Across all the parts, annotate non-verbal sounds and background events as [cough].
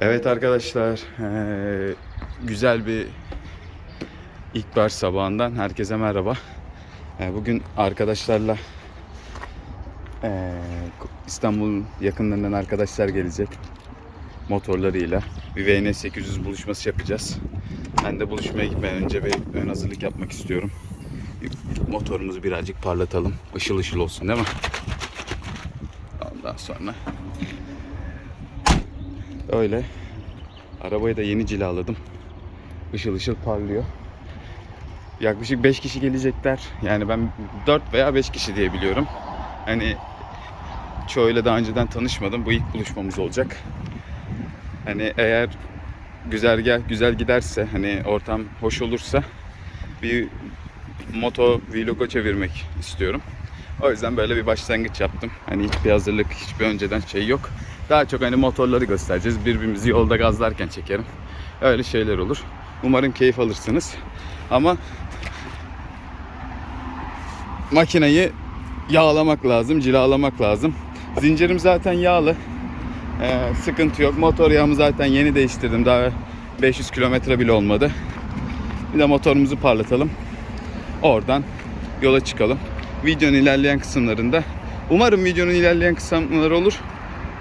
Evet arkadaşlar, güzel bir ilkbahar sabahından herkese merhaba. Bugün arkadaşlarla İstanbul yakınlarından arkadaşlar gelecek motorlarıyla. Bir VN 800 buluşması yapacağız. Ben de buluşmaya gitmeden önce bir ön hazırlık yapmak istiyorum. Motorumuzu birazcık parlatalım, ışıl ışıl olsun değil mi? Ondan sonra Öyle. Arabayı da yeni cilaladım. Işıl ışıl parlıyor. Yaklaşık 5 kişi gelecekler. Yani ben 4 veya 5 kişi diye biliyorum. Hani çoğuyla daha önceden tanışmadım. Bu ilk buluşmamız olacak. Hani eğer güzergah güzel giderse, hani ortam hoş olursa bir moto vloga çevirmek istiyorum. O yüzden böyle bir başlangıç yaptım. Hani hiçbir hazırlık, hiçbir önceden şey yok. Daha çok hani motorları göstereceğiz. Birbirimizi yolda gazlarken çekerim. Öyle şeyler olur. Umarım keyif alırsınız. Ama makineyi yağlamak lazım, cilalamak lazım. Zincirim zaten yağlı. Ee, sıkıntı yok. Motor yağımı zaten yeni değiştirdim. Daha 500 kilometre bile olmadı. Bir de motorumuzu parlatalım. Oradan yola çıkalım. Videonun ilerleyen kısımlarında umarım videonun ilerleyen kısımları olur.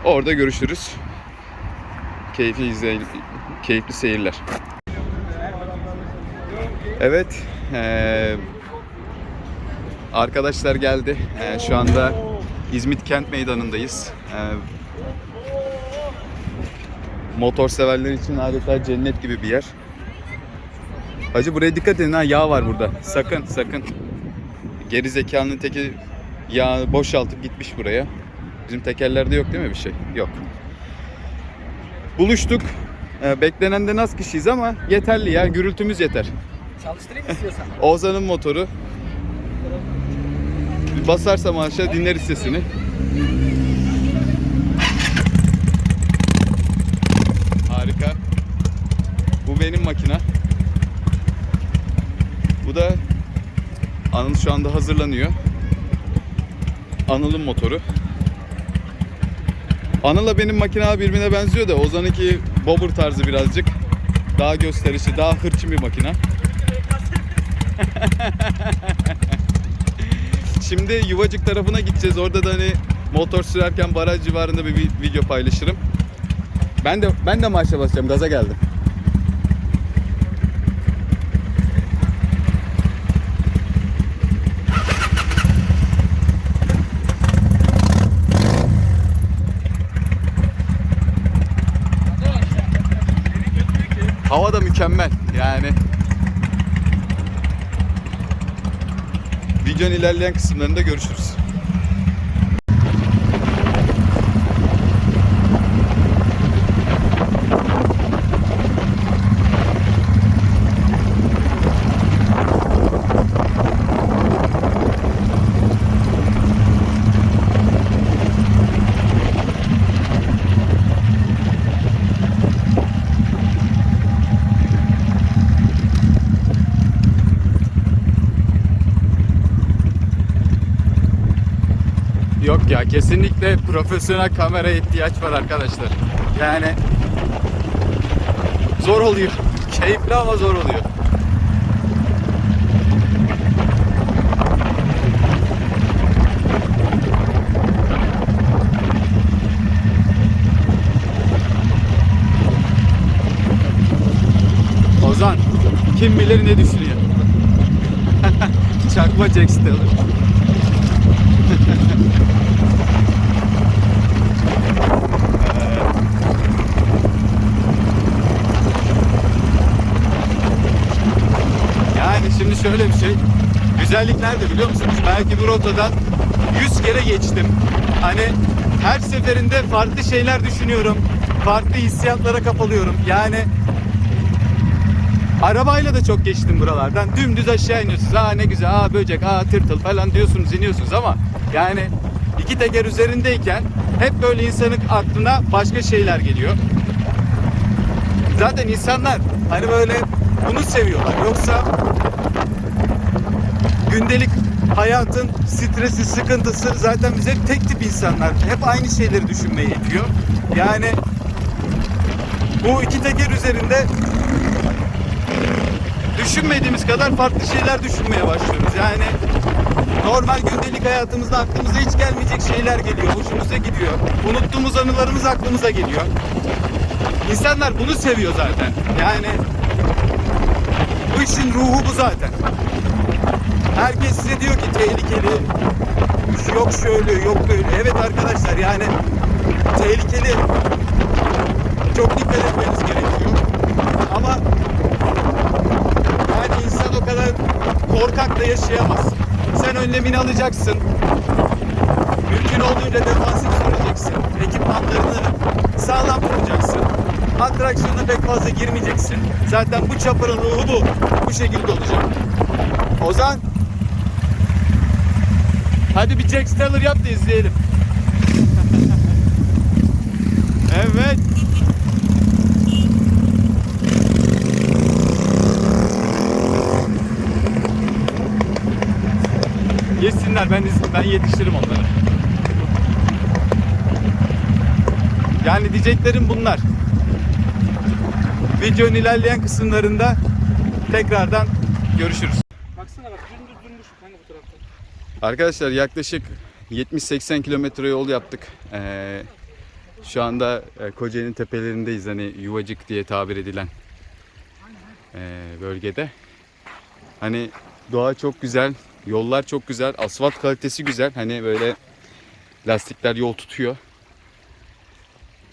Orada görüşürüz. Keyifli izley keyifli seyirler. Evet, eee, arkadaşlar geldi. Eee, şu anda İzmit Kent Meydanı'ndayız. Eee, motor severler için adeta cennet gibi bir yer. Hacı buraya dikkat edin ha yağ var burada. Sakın sakın. Geri zekalının teki yağ boşaltıp gitmiş buraya. Bizim tekerlerde yok değil mi bir şey? Yok. Buluştuk. Ee, beklenenden az kişiyiz ama yeterli ya. Gürültümüz yeter. Çalıştırayım istiyorsan. Oğuzhan'ın motoru. Basarsam aşağı dinleriz sesini. Harika. Bu benim makina. Bu da Anıl şu anda hazırlanıyor. Anıl'ın motoru. Anıl'la benim makina birbirine benziyor da Ozan'ınki bobber tarzı birazcık. Daha gösterişli, daha hırçın bir makina. [laughs] Şimdi Yuvacık tarafına gideceğiz. Orada da hani motor sürerken baraj civarında bir vi- video paylaşırım. Ben de ben de marşa basacağım. Gaza geldim. Hava da mükemmel. Yani Videonun ilerleyen kısımlarında görüşürüz. Yok ya kesinlikle profesyonel kameraya ihtiyaç var arkadaşlar. Yani zor oluyor. Keyifli ama zor oluyor. Ozan kim bilir ne düşünüyor. [laughs] Çakma Jack Steller. Yani şimdi şöyle bir şey. Güzellik nerede biliyor musunuz? Belki bu rotadan 100 kere geçtim. Hani her seferinde farklı şeyler düşünüyorum. Farklı hissiyatlara kapalıyorum. Yani arabayla da çok geçtim buralardan. Dümdüz aşağı iniyorsunuz. Aa ne güzel, aa böcek, aa tırtıl falan diyorsunuz, iniyorsunuz ama yani iki teker üzerindeyken hep böyle insanın aklına başka şeyler geliyor. Zaten insanlar hani böyle bunu seviyorlar. Yoksa gündelik hayatın stresi, sıkıntısı zaten bize tek tip insanlar. Hep aynı şeyleri düşünmeye itiyor. Yani bu iki teker üzerinde düşünmediğimiz kadar farklı şeyler düşünmeye başlıyoruz. Yani normal gündelik hayatımızda aklımıza hiç gelmeyecek şeyler geliyor. Hoşumuza gidiyor. Unuttuğumuz anılarımız aklımıza geliyor. İnsanlar bunu seviyor zaten. Yani bu işin ruhu bu zaten. Herkes size diyor ki tehlikeli, yok şöyle, yok böyle. Evet arkadaşlar yani tehlikeli. Çok dikkat etmeniz gerekiyor. Ama yani insan o kadar korkak da yaşayamaz. Sen önlemini alacaksın. Mümkün olduğunca defansif süreceksin. Ekipmanlarını sağlam tutacaksın. Atraksiyona pek fazla girmeyeceksin. Zaten bu çapırın ruhu bu. Bu şekilde olacak. Ozan. Hadi bir Jack Steller yap da izleyelim. [laughs] evet. Yesinler ben ben yetiştiririm onları. Yani diyeceklerim bunlar. Videonun ilerleyen kısımlarında tekrardan görüşürüz. Arkadaşlar yaklaşık 70-80 kilometre yol yaptık. Ee, şu anda e, Kocaeli'nin tepelerindeyiz hani Yuvacık diye tabir edilen e, bölgede. Hani doğa çok güzel, yollar çok güzel, asfalt kalitesi güzel. Hani böyle lastikler yol tutuyor.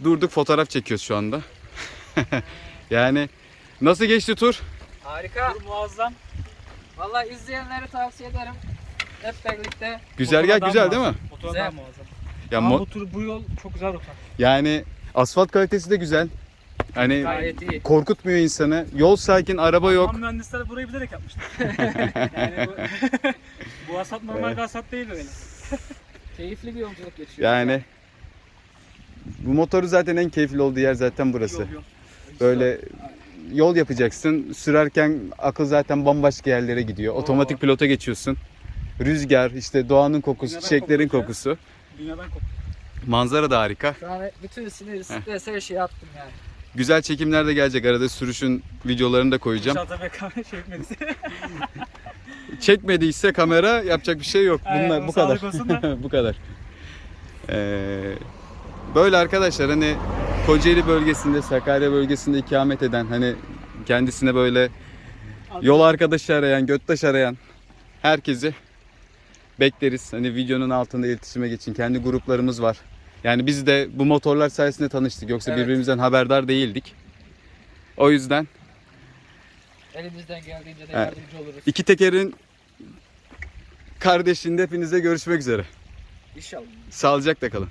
Durduk fotoğraf çekiyoruz şu anda. [laughs] yani nasıl geçti tur? Harika. Dur muazzam. Vallahi izleyenlere tavsiye ederim. Hep birlikte. Güzergah Motordan güzel değil mi? muazzam. Motordan Güzel. muazzam. Ya Ama mo- bu tur bu yol çok güzel rota. yani asfalt kalitesi de güzel. Hani Gayet iyi. korkutmuyor insanı. Yol sakin, araba yok. Tam mühendisler burayı bilerek yapmışlar. [laughs] yani bu, [laughs] bu asfalt normal Evet. bir asfalt değil öyle. [laughs] Keyifli bir yolculuk geçiyor. Yani bu motoru zaten en keyifli olduğu yer zaten burası. Yol, yol. Böyle yol yapacaksın. Sürerken akıl zaten bambaşka yerlere gidiyor. Otomatik pilota geçiyorsun. Rüzgar, işte doğanın kokusu, Dünyadan çiçeklerin kokuyor. kokusu. Dünyadan koptu. Manzara da harika. Şu an bütün sinir, stres her şeyi attım yani. Güzel çekimler de gelecek. Arada sürüşün videolarını da koyacağım. İnşallah tabii şey etmediyse. [laughs] Çekmediyse kamera yapacak bir şey yok. Aynen, Bunlar bu kadar. [laughs] bu kadar. Ee, böyle arkadaşlar hani Kocaeli bölgesinde, Sakarya bölgesinde ikamet eden hani kendisine böyle yol arkadaşı arayan, göttaş arayan herkesi bekleriz. Hani videonun altında iletişime geçin. Kendi gruplarımız var. Yani biz de bu motorlar sayesinde tanıştık. Yoksa Evet. birbirimizden haberdar değildik. O yüzden Elimizden geldiğince de Evet. yardımcı oluruz. iki tekerin kardeşinde hepinize görüşmek üzere. İnşallah. Sağlıcakla kalın.